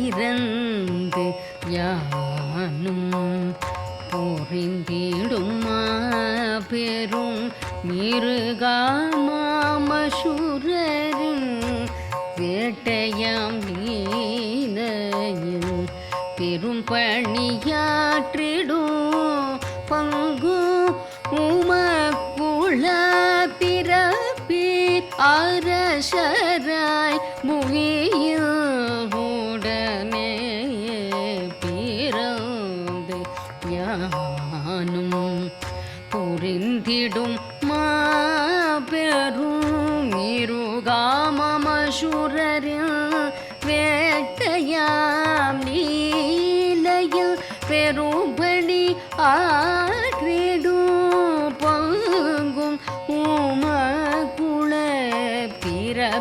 இறந்து யானும் புரிந்திடும் பெரும் மிருகாமாமசுரரின் வேட்டையாம் நீலையில் பெரும் பணியாற்றிடும் பங்கு உமக்குள பிறப்பி அரசராய் முகியில் புரிந்திடும் மாபெரும் இருகாமமசுரரில் வேட்டையாம் நீலையில் பெரும்படி ஆற்றிடும் பங்கும் உமகுள பிறப்பீரரசராய்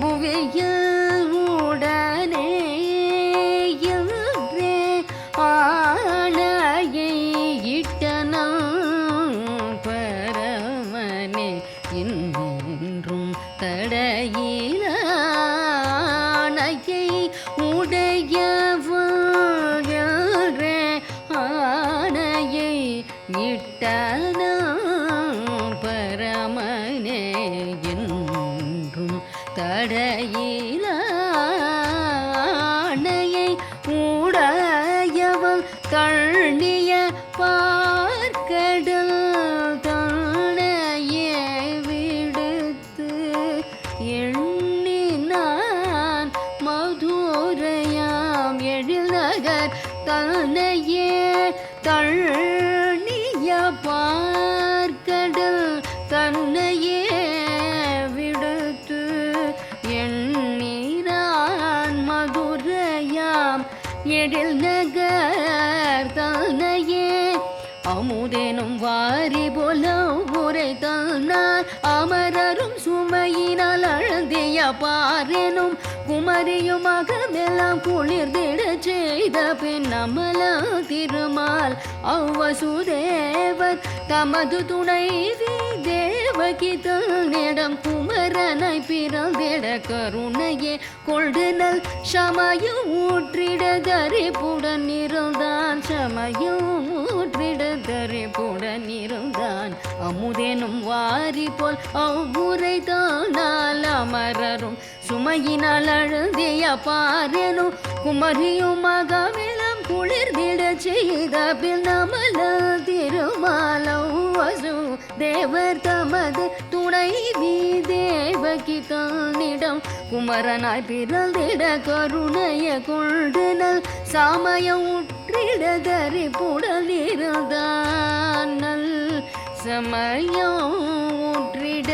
புவியில் உடையவள் ஆணையை இட்டனம் பரமனே என்றும் தடையில ஆணையை உடையவள் தள்ளிய பார்க்கடல் தன்னையே விடுத்து எண்ணினான் எழில்நகர் தன்னையே தள்ளிய பார்க்கடல் தன்னையே விடுத்து எண்ணீரான் மதுரையாம் எழில் நகர் தன்னையே. அமுதேனும் வாரி போல உரை தன்னார் அமரரும் சுமையினால் அழுந்திய பாரெனும் குமரியுமாக மெல்லாம் குளிர்ந்திட செய்த பின் அமல திருமால் அவ்வசுதேவர் தமது துணைவி தேவகி தன்னிடம் குமரனை பிறந்திட கருணையே கொள்டுனல் சமயம் ஊற்றிட தரிப்புடன் இருந்தான் சமயம் ஊற்றிட தரிப்புடன் இருந்தான். அமுதேனும் வாரி போல் அவ்வுரை தானால் அமரரும் சுமையினால் அழுதிய பாரனும் குமரியும் மகமெல்லாம் குளிர்ந்திட செய்த பின்னமல அமல தேவர் தமது துணைவி தேவகி தானிடம் குமரனாய் பிறந்திட கருணைய கொள்டுனல் சாமயம் உற்றிட தரிப்புடல் இருந்தான் நல். சமயம் ஊற்றிட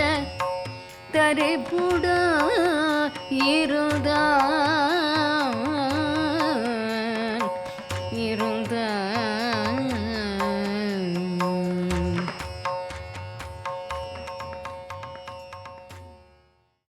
தரிப்புட இருந்தான் இருந்தான்